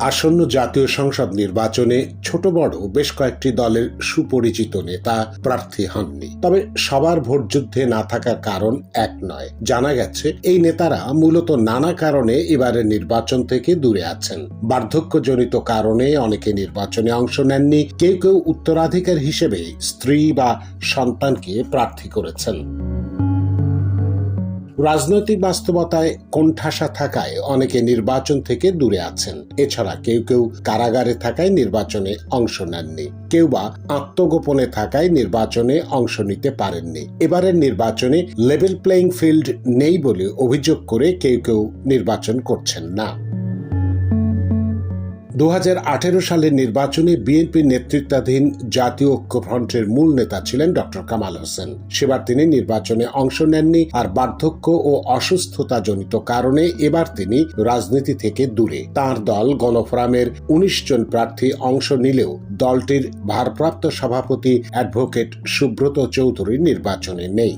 আসন্ন জাতীয় সংসদ নির্বাচনে ছোট বড় বেশ কয়েকটি দলের সুপরিচিত নেতা প্রার্থী হননি। তবে সবার ভোট যুদ্ধে না থাকার কারণ এক নয়। জানা গেছে, এই নেতারা মূলত নানা কারণে এবারের নির্বাচন থেকে দূরে আছেন। বার্ধক্যজনিত কারণে অনেকে নির্বাচনে অংশ নেননি। কেউ কেউ উত্তরাধিকার হিসেবে স্ত্রী বা সন্তানকে প্রার্থী করেছেন। রাজনৈতিক বাস্তবতায় কোণঠাসা থাকায় অনেকে নির্বাচন থেকে দূরে আছেন। এছাড়া কেউ কেউ কারাগারে থাকায় নির্বাচনে অংশ নেননি। কেউ বা আত্মগোপনে থাকায় নির্বাচনে অংশ নিতে পারেননি। এবারের নির্বাচনে লেভেল প্লেয়িং ফিল্ড নেই বলে অভিযোগ করে কেউ কেউ নির্বাচন করছেন না। দু হাজার আঠেরো সালের নির্বাচনে বিএনপির নেতৃত্বাধীন জাতীয় ঐক্যফ্রন্টের মূল নেতা ছিলেন ডক্টর কামাল হোসেন। সেবার তিনি নির্বাচনে অংশ নেননি আর বার্ধক্য ও অসুস্থতাজনিত কারণে এবার তিনি রাজনীতি থেকে দূরে। তার দল গণফোরামের উনিশ জন প্রার্থী অংশ নিলেও দলটির ভারপ্রাপ্ত সভাপতি অ্যাডভোকেট সুব্রত চৌধুরী নির্বাচনে নেই।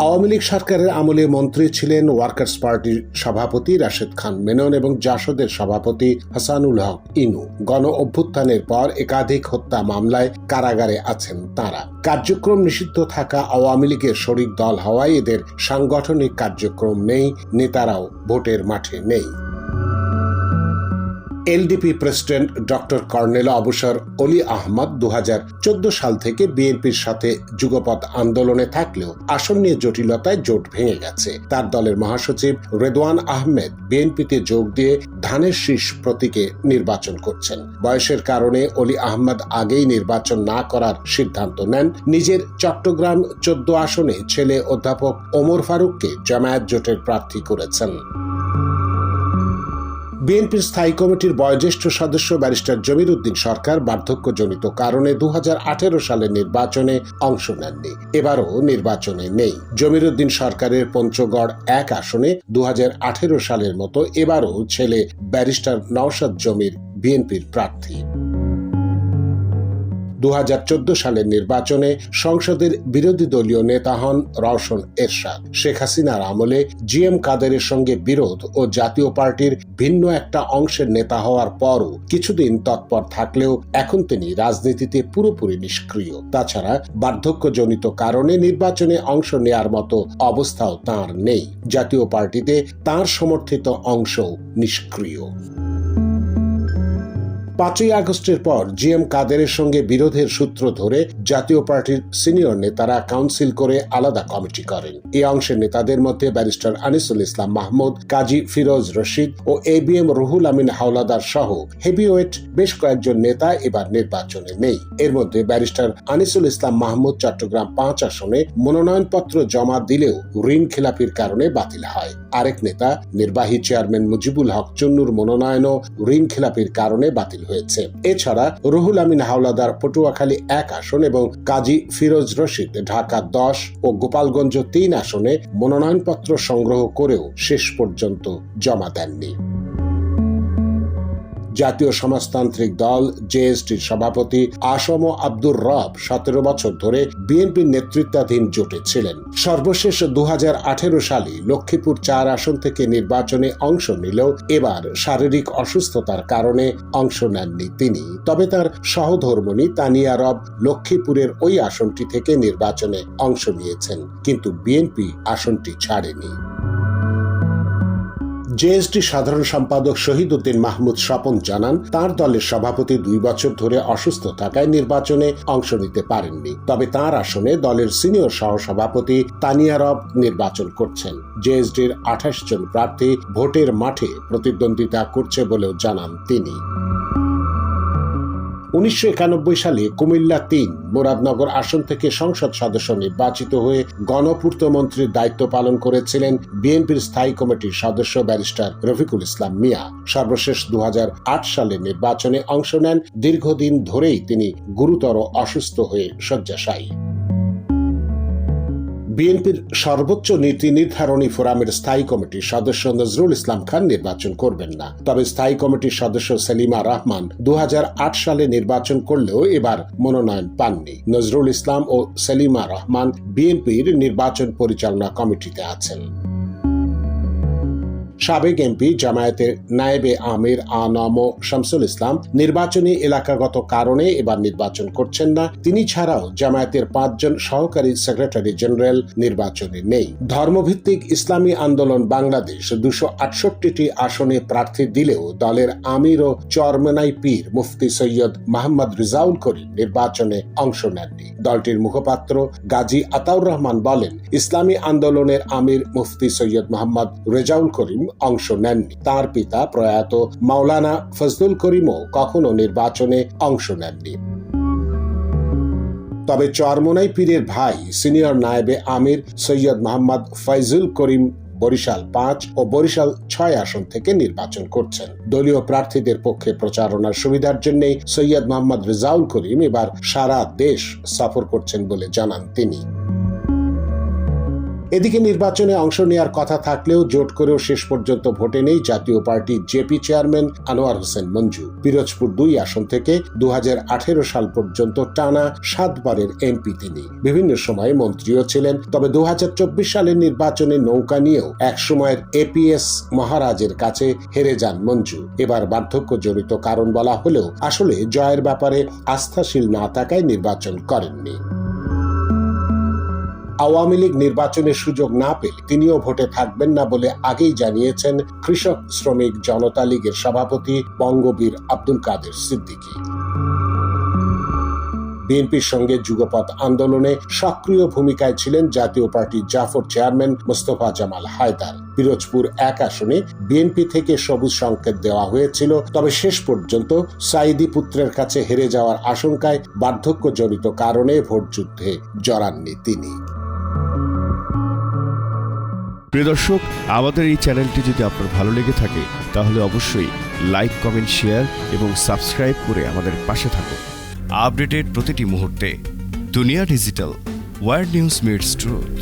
আওয়ামী লীগ সরকারের আমলে মন্ত্রী ছিলেন ওয়ার্কার্স পার্টির সভাপতি রাশেদ খান মেনন এবং জাসদের সভাপতি হাসানুল হক ইনু। গণ অভ্যুত্থানের পর একাধিক হত্যা মামলায় কারাগারে আছেন তারা। কার্যক্রম নিষিদ্ধ থাকা আওয়ামী লীগের শরিক দল হওয়ায় এদের সাংগঠনিক কার্যক্রম নেই, নেতারাও ভোটের মাঠে নেই। এলডিপি প্রেসিডেন্ট ডক্টর কর্নেল অবসর অলি আহমদ দু হাজার চোদ্দ সাল থেকে বিএনপির সাথে যুগপৎ আন্দোলনে থাকলেও আসন নিয়ে জটিলতায় জোট ভেঙে গেছে। তার দলের মহাসচিব রেদওয়ান আহমেদ বিএনপিতে যোগ দিয়ে ধানের শীষ প্রতীকে নির্বাচন করছেন। বয়সের কারণে অলি আহমদ আগেই নির্বাচন না করার সিদ্ধান্ত নেন। নিজের চট্টগ্রাম চোদ্দ আসনে ছেলে অধ্যাপক ওমর ফারুককে জামায়াত জোটের প্রার্থী করেছেন। বিএনপির স্থায়ী কমিটির বয়োজ্যেষ্ঠ সদস্য ব্যারিস্টার জমির উদ্দিন সরকার বার্ধক্যজনিত কারণে দু হাজার আঠেরো সালের নির্বাচনে অংশ নেননি। এবারও নির্বাচনে নেই। জমির উদ্দিন সরকারের পঞ্চগড় এক আসনে দু হাজার আঠেরো সালের মতো এবারও ছেলে ব্যারিস্টার নওশাদ জমির বিএনপির প্রার্থী। দু হাজার চোদ্দ সালের নির্বাচনে সংসদের বিরোধী দলীয় নেতা হন রওশন এরশাদ। শেখ হাসিনার আমলে জি এম কাদেরের সঙ্গে বিরোধ ও জাতীয় পার্টির ভিন্ন একটা অংশের নেতা হওয়ার পরও কিছুদিন তৎপর থাকলেও এখন তিনি রাজনীতিতে পুরোপুরি নিষ্ক্রিয়। তাছাড়া বার্ধক্যজনিত কারণে নির্বাচনে অংশ নেয়ার মতো অবস্থাও তার নেই। জাতীয় পার্টিতে তার সমর্থিত অংশও নিষ্ক্রিয়। পাঁচই আগস্টের পর জি এম কাদেরের সঙ্গে বিরোধের সূত্র ধরে জাতীয় পার্টির সিনিয়র নেতারা কাউন্সিল করে আলাদা কমিটি করেন। এই অংশের নেতাদের মধ্যে barrister Anisul Islam Mahmud, Kazi Firoz Rashid O A B M Ruhul Amin Hawlader সহ হেভিওয়েট বেশ কয়েকজন নেতা এবার নির্বাচনে নেই। এর মধ্যে ব্যারিস্টার আনিসুল ইসলাম মাহমুদ চট্টগ্রাম পাঁচ আসনে মনোনয়নপত্র জমা দিলেও ঋণ খেলাপির কারণে বাতিল হয়। আরেক নেতা, নির্বাহী চেয়ারম্যান মুজিবুল হক চন্নুর মনোনয়নও ঋণ খেলাপির কারণে বাতিল হয়েছে। এছাড়া রুহুল আমিন হাওলাদার পটুয়াখালী এক আসন এবং কাজী ফিরোজ রশিদ ঢাকা দশ ও গোপালগঞ্জ তিন আসনে মনোনয়নপত্র সংগ্রহ করেও শেষ পর্যন্ত জমা দেননি। জাতীয় সমাজতান্ত্রিক দল জেএসটির সভাপতি আসম আব্দুর রব সতেরো বছর ধরে বিএনপির নেতৃত্বাধীন জোটে ছিলেন। সর্বশেষ দু হাজার আঠেরো সালে লক্ষ্মীপুর চার আসন থেকে নির্বাচনে অংশ নিলেও এবার শারীরিক অসুস্থতার কারণে অংশ নেননি তিনি। তবে তার সহধর্মণী তানিয়া রব লক্ষ্মীপুরের ওই আসনটি থেকে নির্বাচনে অংশ নিয়েছেন, কিন্তু বিএনপি আসনটি ছাড়েনি। জেএসডি সাধারণ সম্পাদক শহীদ উদ্দিন মাহমুদ স্বপন জানান, তার দলের সভাপতি দুই বছর ধরে অসুস্থ থাকায় নির্বাচনে অংশ নিতে পারেননি। তবে তার আসনে দলের সিনিয়র সহসভাপতি তানিয়া রব নির্বাচন করছেন। জেএসডির আঠাশ জন প্রার্থী ভোটের মাঠে প্রতিদ্বন্দ্বিতা করছে বলেও জানান তিনি। উনিশশো একানব্বই সালে কুমিল্লা তিন মুরাদনগর আসন থেকে সংসদ সদস্য নির্বাচিত হয়ে গণপূর্ত মন্ত্রীর দায়িত্ব পালন করেছিলেন বিএনপির স্থায়ী কমিটির সদস্য ব্যারিস্টার রফিকুল ইসলাম মিয়া। সর্বশেষ দু হাজার আট সালে নির্বাচনে অংশ নেন। দীর্ঘদিন ধরেই তিনি গুরুতর অসুস্থ হয়ে শয্যাশায়ী। বিএনপির সর্বোচ্চ নীতি নির্ধারণী ফোরামের স্থায়ী কমিটির সদস্য নজরুল ইসলাম খান নির্বাচন করবেন না। তবে স্থায়ী কমিটির সদস্য সেলিমা রহমান দু হাজার আট সালে নির্বাচন করলেও এবার মনোনয়ন পাননি। নজরুল ইসলাম ও সেলিমা রহমান বিএনপির নির্বাচন পরিচালনা কমিটিতে আছেন। সাবেক এমপি জামায়াতের নায়েবে আমির আনম শামসুল ইসলাম নির্বাচনী এলাকাগত কারণে এবার নির্বাচন করছেন না। তিনি ছাড়াও জামায়াতের পাঁচজন সহকারী সেক্রেটারি জেনারেল নির্বাচনে নেই। ধর্মভিত্তিক ইসলামী আন্দোলন বাংলাদেশ দুশো আটষট্টিটি আসনে প্রার্থী দিলেও দলের আমির ও চরমনাই পীর মুফতি সৈয়দ মোহাম্মদ রিজাউল করিম নির্বাচনে অংশ নেননি। দলটির মুখপাত্র গাজী আতাউর রহমান বলেন, ইসলামী আন্দোলনের আমির মুফতি সৈয়দ মোহাম্মদ রেজাউল করিম অংশ নেননি। তার পিতা প্রয়াত মাওলানা ফজলুল করিমও কখনো নির্বাচনে অংশ নেননি। তবে চরমোনাই পীরের ভাই, সিনিয়র নায়েবে আমির সৈয়দ মোহাম্মদ ফয়জুল করিম বরিশাল পাঁচ ও বরিশাল ছয় আসন থেকে নির্বাচন করছেন। দলীয় প্রার্থীদের পক্ষে প্রচারণার সুবিধার জন্য সৈয়দ মোহাম্মদ রেজাউল করিম এবার সারা দেশ সফর করছেন বলে জানান তিনি। এদিকে নির্বাচনে অংশ নেওয়ার কথা থাকলেও জোট করেও শেষ পর্যন্ত ভোটে নেই Jatiya Party JP chairman Anwar Hossain Manju. Pirojpur দুই আসন থেকে দু হাজার আঠেরো সাল পর্যন্ত টানা সাতবারের এমপি তিনি। বিভিন্ন সময়ে মন্ত্রীও ছিলেন, তবে দু হাজার চব্বিশ সালের নির্বাচনে নৌকা নিয়েও এক সময়ের এপিএস মহারাজের কাছে হেরে যান মঞ্জু। এবার বার্ধক্যজনিত কারণ বলা হলেও আসলে জয়ের ব্যাপারে আস্থাশীল না থাকায় নির্বাচন করেননি। আওয়ামী লীগ নির্বাচনের সুযোগ না পেলে তিনিও ভোটে থাকবেন না বলে আগেই জানিয়েছেন কৃষক শ্রমিক জনতা লীগের সভাপতি বঙ্গবীর আব্দুল কাদের সিদ্দিকী। বিএনপির সঙ্গে যুগপথ আন্দোলনে সক্রিয় ভূমিকায় ছিলেন জাতীয় পার্টির জাফর চেয়ারম্যান মোস্তফা জামাল হায়দার। পিরোজপুর এক আসনে বিএনপি থেকে সবুজ সংকেত দেওয়া হয়েছিল, তবে শেষ পর্যন্ত সাইদি পুত্রের কাছে হেরে যাওয়ার আশঙ্কায় বার্ধক্যজনিত কারণে ভোটযুদ্ধে জড়াননি তিনি। প্রিয় দর্শক, আমাদের এই চ্যানেলটি যদি আপনার ভালো লেগে থাকে, তাহলে অবশ্যই লাইক, কমেন্ট, শেয়ার এবং সাবস্ক্রাইব করে আমাদের পাশে থাকুন। আপডেটেড প্রতিটি মুহূর্তে Dunia Digital, world news meets truth